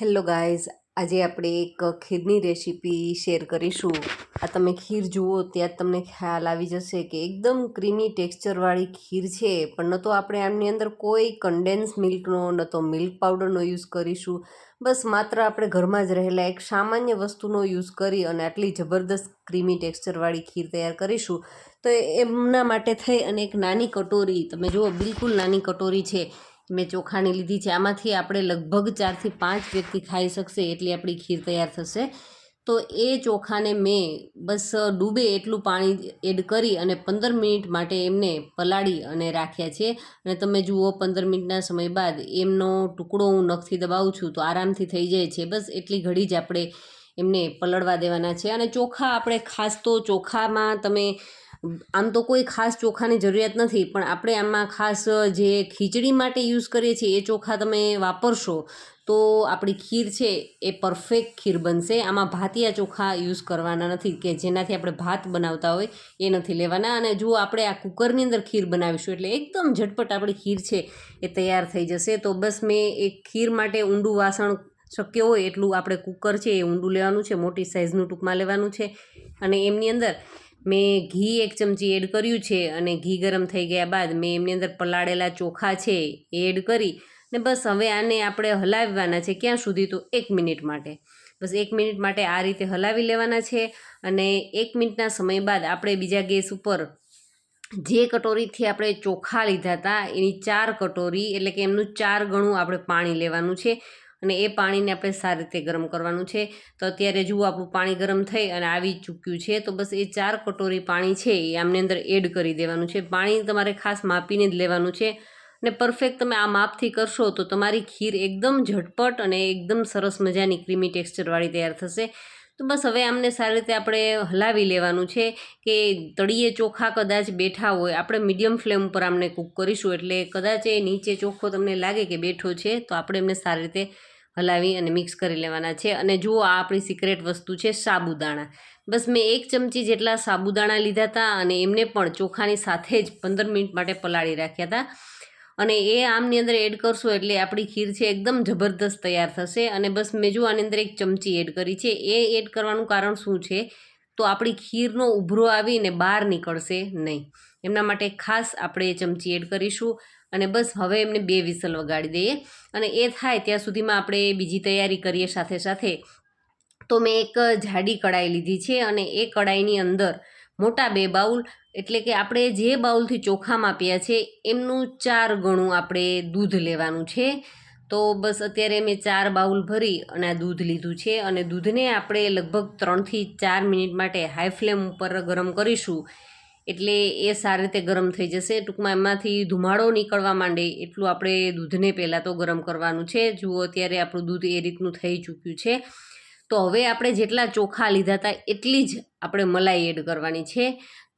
Hello guys, આજે આપણે એક ખીરની રેસીપી શેર કરીશું. આ તમે ખીર જુઓ ત્યાં તમને ખ્યાલ આવી જશે કે એકદમ ક્રીમી ટેક્સચરવાળી ખીર છે, પણ ન તો આપણે આમની અંદર કોઈ કન્ડેન્સ મિલ્કનો, ન તો મિલ્ક પાવડરનો યુઝ કરીશું. બસ માત્ર આપણે ઘરમાં જ રહેલા એક સામાન્ય વસ્તુનો યુઝ કરી અને આટલી જબરદસ્ત ક્રીમી ટેક્સચરવાળી ખીર તૈયાર કરીશું. તો એમના માટે થઈ અને એક નાની કટોરી, તમે જુઓ, બિલકુલ નાની કટોરી છે. મેં ચોખાની લીધી છે. આમાંથી આપણે લગભગ ચારથી પાંચ વ્યક્તિ ખાઈ શકશે એટલી આપણી ખીર તૈયાર થશે. તો એ ચોખાને મેં બસ ડૂબે એટલું પાણી એડ કરી અને પંદર મિનિટ માટે એમને પલાળી અને રાખ્યા છે. અને તમે જુઓ, પંદર મિનિટના સમય બાદ એમનો ટુકડો હું નખથી દબાવું છું તો આરામથી થઈ જાય છે. બસ એટલી ઘડી જ આપણે એમને પલળવા દેવાના છે. અને ચોખા આપણે ખાસ તો ચોખામાં તમે આમ તો કોઈ ખાસ ચોખાની જરૂરિયાત નથી, પણ આપણે આમાં ખાસ જે ખીચડી માટે યુઝ કરીએ છીએ એ ચોખા તમે વાપરશો, તો આપણી ખીર છે એ પરફેક્ટ ખીર બનશે. આમાં ભાતિયા ચોખા યુઝ કરવાના નથી કે જેનાથી આપણે ભાત બનાવતા હોય એ નથી લેવાના. અને જો આપણે આ કુકરની અંદર ખીર બનાવીશું એટલે એકદમ ઝટપટ આપણી ખીર છે એ તૈયાર થઈ જશે. તો બસ મેં એક ખીર માટે ઊંડું વાસણ શક્ય હોય એટલું આપણે કુકર છે એ ઊંડું લેવાનું છે, મોટી સાઇઝનું ટૂંકમાં લેવાનું છે. અને એમની અંદર મેં ઘી એક ચમચી એડ કર્યું છે અને ઘી ગરમ થઈ ગયા બાદ મેં એમની અંદર પલાળેલા ચોખા છે એ એડ કરી ને બસ હવે આને આપણે હલાવવાના છે ક્યાં સુધી તો એક મિનિટ માટે. બસ એક મિનિટ માટે આ રીતે હલાવી લેવાના છે અને એક મિનિટના સમય બાદ આપણે બીજા ગેસ ઉપર જે કટોરીથી આપણે ચોખા લીધા હતા એની ચાર કટોરી એટલે કે એમનું ચાર ગણું આપણે પાણી લેવાનું છે. અને એ પાણીને આપણે સારી રીતે ગરમ કરવાનું છે. તો અત્યારે જુઓ આપણું પાણી ગરમ થઈ અને આવી ચૂક્યું છે. તો બસ એ ચાર કટોરી પાણી છે એ આમની અંદર એડ કરી દેવાનું છે. પાણી તમારે ખાસ માપીને જ લેવાનું છે. અને પરફેક્ટ તમે આ માપથી કરશો તો તમારી ખીર એકદમ ઝટપટ અને એકદમ સરસ મજાની ક્રીમી ટેક્સચરવાળી તૈયાર થશે. તો બસ હવે આમને સારી રીતે આપણે હલાવી લેવાનું છે કે તળીએ ચોખા કદાચ બેઠા હોય. આપણે મીડિયમ ફ્લેમ ઉપર આમને કૂક કરીશું એટલે કદાચ એ નીચે ચોખ્ખો તમને લાગે કે બેઠો છે તો આપણે એમને સારી રીતે હલાવી અને મિક્સ કરી લેવાના છે. અને જુઓ, આ આપણી સિક્રેટ વસ્તુ છે, સાબુદાણા. બસ મેં એક ચમચી જેટલા સાબુદાણા લીધા હતા અને એમને પણ ચોખાની સાથે જ પંદર મિનિટ માટે પલાળી રાખ્યા હતા. અને એ આમની અંદર એડ કરશો એટલે આપણી ખીર છે એકદમ જબરદસ્ત તૈયાર થશે. અને બસ મેં જો આની અંદર એક ચમચી એડ કરી છે. એ એડ કરવાનું કારણ શું છે? તો આપણી ખીરનો ઉભરો આવીને બહાર નીકળશે નહીં. એમના માટે ખાસ આપણે એ ચમચી એડ કરીશું. અને બસ હવે એમને બે વિસલ વગાડી દઈએ. અને એ થાય ત્યાં સુધીમાં આપણે બીજી તૈયારી કરીએ સાથે સાથે. તો મેં એક જાડી કડાઈ લીધી છે અને એ કડાઈની અંદર મોટા બે બાઉલ, એટલે કે આપણે જે બાઉલથી ચોખા માપ્યા છે, એમનું ચાર ગણું આપણે દૂધ લેવાનું છે. તો બસ અત્યારે મેં ચાર બાઉલ ભરી અને આ દૂધ લીધું છે. અને દૂધને આપણે લગભગ ત્રણથી ચાર મિનિટ માટે હાઈ ફ્લેમ ઉપર ગરમ કરીશું. એટલે એ સારી રીતે ગરમ થઈ જશે. ટૂંકમાં એમાંથી ધુમાડો નીકળવા માંડે એટલું આપણે દૂધને પહેલાં તો ગરમ કરવાનું છે. જુઓ અત્યારે આપણું દૂધ એ રીતનું થઈ ચૂક્યું છે. તો હવે આપણે જેટલા ચોખા લીધા હતા એટલી જ આપણે મલાઈ એડ કરવાની છે.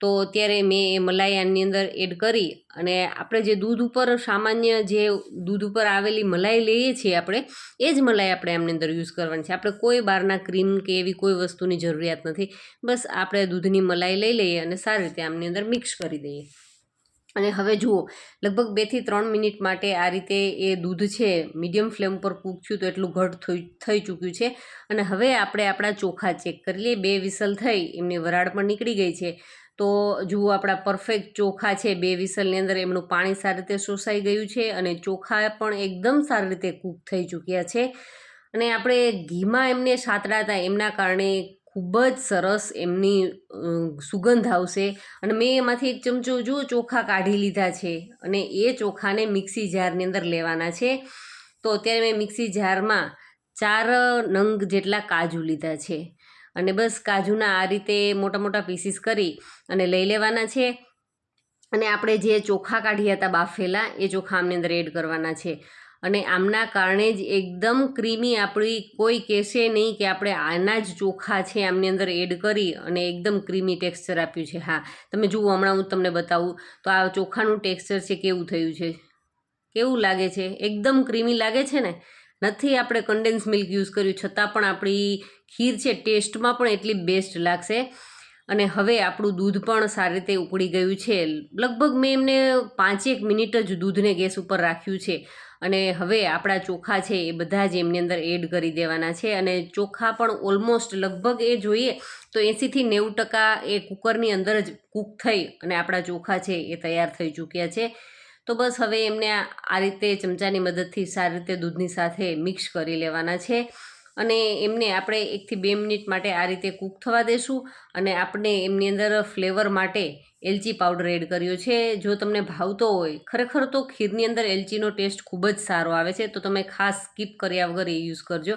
તો અત્યારે મેં એ મલાઈ અંદર એડ કરી અને આપણે જે દૂધ ઉપર સામાન્ય જે દૂધ ઉપર આવેલી મલાઈ લઈએ છીએ આપણે, એ જ મલાઈ આપણે એમની અંદર યુઝ કરવાની છે. આપણે કોઈ બહારના ક્રીમ કે એવી કોઈ વસ્તુની જરૂરિયાત નથી. બસ આપણે દૂધની મલાઈ લઈ લઈએ અને સારી રીતે આમની અંદર મિક્સ કરી દઈએ. અને હવે જુઓ, લગભગ બેથી ત્રણ મિનિટ માટે આ રીતે એ દૂધ છે મીડિયમ ફ્લેમ પર કૂક થયું તો એટલું ઘટ થઈ ચૂક્યું છે. અને હવે આપણે આપણા ચોખા ચેક કરી લઈએ. બે વિસલ થઈ, એમની વરાળ પણ નીકળી ગઈ છે. તો જુઓ આપણા પરફેક્ટ ચોખા છે, બે વિસલની અંદર એમનું પાણી સારી રીતે શોષાઈ ગયું છે અને ચોખા પણ એકદમ સારી રીતે કૂક થઈ ચૂક્યા છે. અને આપણે ઘીમાં એમને સાતડા હતા, એમના કારણે ખૂબ જ સરસ એમની સુગંધ આવશે. અને મેં એમાંથી એક ચમચો જુઓ ચોખા કાઢી લીધા છે અને એ ચોખાને મિક્સી જારની અંદર લેવાના છે. તો અત્યારે મેં મિક્સી જારમાં ચાર નંગ જેટલા કાજુ લીધા છે. અને બસ કાજુના આ રીતે મોટા મોટા પીસીસ કરી અને લઈ લેવાના છે. અને આપણે જે ચોખા કાઢ્યા હતા બાફેલા, એ ચોખા આમની અંદર એડ કરવાના છે. અને આમના કારણે જ એકદમ ક્રીમી આપણી કોઈ કહેશે નહીં કે આપણે આના જ ચોખા છે આમની અંદર એડ કરી અને એકદમ ક્રીમી ટેક્સચર આપ્યું છે. હા, તમે જુઓ, હમણાં હું તમને બતાવું તો આ ચોખાનું ટેક્સચર છે કેવું થયું છે? કેવું લાગે છે? એકદમ ક્રીમી લાગે છે ને? નથી આપણે કન્ડેન્સ મિલ્ક યુઝ કર્યું, છતાં પણ આપણી ખીર છે, ટેસ્ટમાં પણ એટલી બેસ્ટ લાગશે. અને હવે આપણું દૂધ પણ સારી રીતે ઉકળી ગયું છે. લગભગ મેં એમને પાંચેક મિનિટ જ દૂધને ગેસ ઉપર રાખ્યું છે. અને હવે આપણા ચોખા છે એ બધા જ એમની અંદર એડ કરી દેવાના છે. અને ચોખા પણ ઓલમોસ્ટ લગભગ એ જોઈએ તો એંસીથી નેવું ટકા એ કુકરની અંદર જ કૂક થઈ અને આપણા ચોખા છે એ તૈયાર થઈ ચૂક્યા છે. તો બસ હવે એમને આ રીતે ચમચાની મદદથી સારી રીતે દૂધની સાથે મિક્સ કરી લેવાના છે. અને એમને આપણે એકથી બે મિનિટ માટે આ રીતે કૂક થવા દેશું અને આપણે એમની અંદર ફ્લેવર માટે એલચી પાવડર એડ કર્યો છે. જો તમને ભાવતો હોય, ખરેખર તો ખીરની અંદર એલચીનો ટેસ્ટ ખૂબ જ સારો આવે છે, તો તમે ખાસ સ્કીપ કર્યા વગર એ યુઝ કરજો.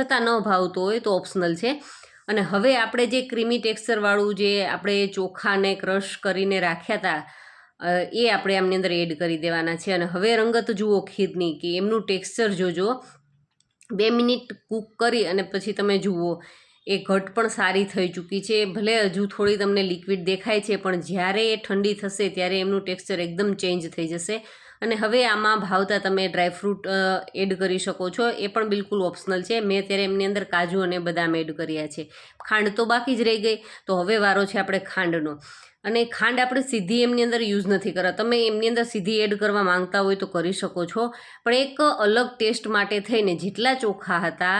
છતાં ન ભાવતો હોય તો ઓપ્શનલ છે. અને હવે આપણે જે ક્રીમી ટેક્સચરવાળું જે આપણે ચોખાને ક્રશ કરીને રાખ્યા હતા એ આપણે આમની અંદર એડ કરી દેવાના છે. અને હવે રંગત જુઓ ખીરની કે એમનું ટેક્સચર જોજો. બે મિનિટ કૂક કરી અને પછી તમે જુઓ. એ ઘટ પણ સારી થઈ ચૂકી છે. ભલે હજુ થોડી તમને લિક્વિડ દેખાય છે, પણ જ્યારે એ ઠંડી થશે ત્યારે એમનું ટેક્સચર એકદમ ચેન્જ થઈ જશે. અને હવે આમાં ભાવતા તમે ડ્રાયફ્રૂટ એડ કરી શકો છો. એ પણ બિલકુલ ઓપ્શનલ છે. મેં ત્યારે એમની અંદર કાજુ અને બદામ એડ કર્યા છે. ખાંડ તો બાકી જ રહી ગઈ. તો હવે વારો છે આપણે ખાંડનો. અને ખાંડ આપણે સીધી એમની અંદર યુઝ નથી કરતા. તમે એમની અંદર સીધી એડ કરવા માંગતા હોય તો કરી શકો છો. પણ એક અલગ ટેસ્ટ માટે થઈને જેટલા ચોખા હતા,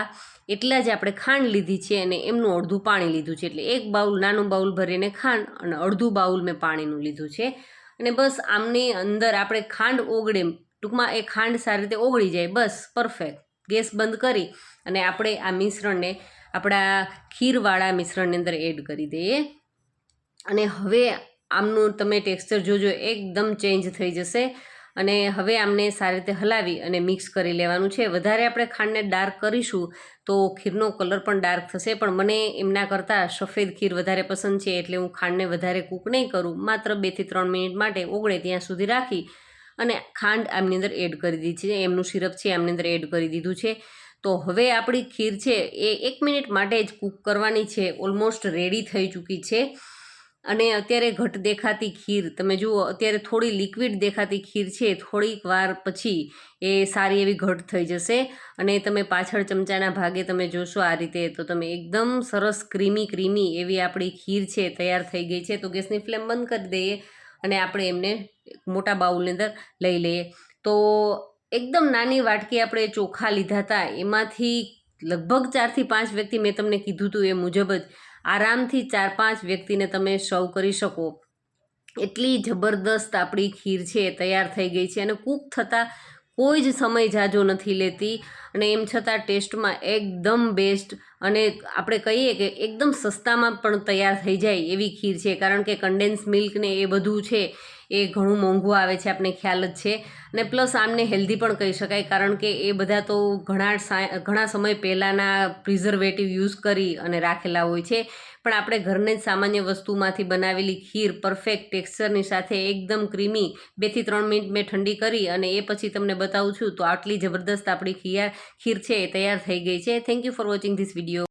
એટલા જ આપણે ખાંડ લીધી છે અને એમનું અડધું પાણી લીધું છે. એટલે એક બાઉલ, નાનું બાઉલ ભરીને ખાંડ અને અડધું બાઉલ મેં પાણીનું લીધું છે. અને બસ આમની અંદર આપણે ખાંડ ઓગળે, ટૂંકમાં એ ખાંડ સારી રીતે ઓગળી જાય. બસ પરફેક્ટ ગેસ બંધ કરી અને આપણે આ મિશ્રણને, આપણા ખીરવાળા મિશ્રણની અંદર એડ કરી દઈએ. અને હવે આમનું તમે ટેક્સચર જોજો, એકદમ ચેન્જ થઈ જશે. અને હવે આમને સારી રીતે હલાવી અને મિક્સ કરી લેવાનું છે. વધારે આપણે ખાંડને ડાર્ક કરીશું તો ખીરનો કલર પણ ડાર્ક થશે. પણ મને એમના કરતાં સફેદ ખીર વધારે પસંદ છે એટલે હું ખાંડને વધારે કૂક નહીં કરું. માત્ર બેથી ત્રણ મિનિટ માટે ઓગળે ત્યાં સુધી રાખી અને ખાંડ આમની અંદર એડ કરી દીધી છે. એમનું સિરપ છે આમની અંદર એડ કરી દીધું છે. તો હવે આપણી ખીર છે એ એક મિનિટ માટે જ કૂક કરવાની છે. ઓલમોસ્ટ રેડી થઈ ચૂકી છે. અને અત્યારે ઘટ દેખાતી ખીર, તમે જુઓ, અત્યારે થોડી લિક્વિડ દેખાતી ખીર છે, થોડીક વાર પછી એ સારી એવી ઘટ થઈ જશે. અને તમે પાછળ ચમચાના ભાગે તમે જોશો આ રીતે, તો તમે એકદમ સરસ ક્રીમી ક્રીમી એવી આપણી ખીર છે, તૈયાર થઈ ગઈ છે. તો ગેસની ફ્લેમ બંધ કરી દઈએ અને આપણે એમને મોટા બાઉલની અંદર લઈ લઈએ. તો એકદમ નાની વાટકી આપણે ચોખા લીધા હતા. એમાંથી લગભગ ચારથી પાંચ વ્યક્તિ મેં તમને કીધું હતું એ મુજબ જ આરામથી ચાર પાંચ વ્યક્તિને તમે સર્વ કરી શકો. એટલી જબરદસ્ત આપણી ખીર છે, તૈયાર થઈ ગઈ છે અને કૂક થતાં કોઈ જ સમય જાજો નથી લેતી અને એમ છતાં ટેસ્ટમાં એકદમ બેસ્ટ અને આપણે કહીએ કે એકદમ સસ્તામાં પણ તૈયાર થઈ જાય એવી ખીર છે. કારણ કે કન્ડેન્સ મિલ્ક ને એ બધું છે એ ઘણું મોંઘું આવે છે આપણે ખ્યાલ જ છે. અને પ્લસ આમને હેલ્ધી પણ કહી શકાય, કારણ કે એ બધા તો ઘણા ઘણા સમય પહેલાંના પ્રિઝર્વેટિવ યુઝ કરી અને રાખેલા હોય છે. પણ આપણે ઘરને જ સામાન્ય વસ્તુમાંથી બનાવેલી ખીર પરફેક્ટ ટેક્સચરની સાથે એકદમ ક્રીમી બેથી ત્રણ મિનિટ મેં ઠંડી કરી અને એ પછી તમને બતાવું છું, તો આટલી જબરદસ્ત આપણી ખીર ખીર છે એ તૈયાર થઈ ગઈ છે. Thank you for watching this video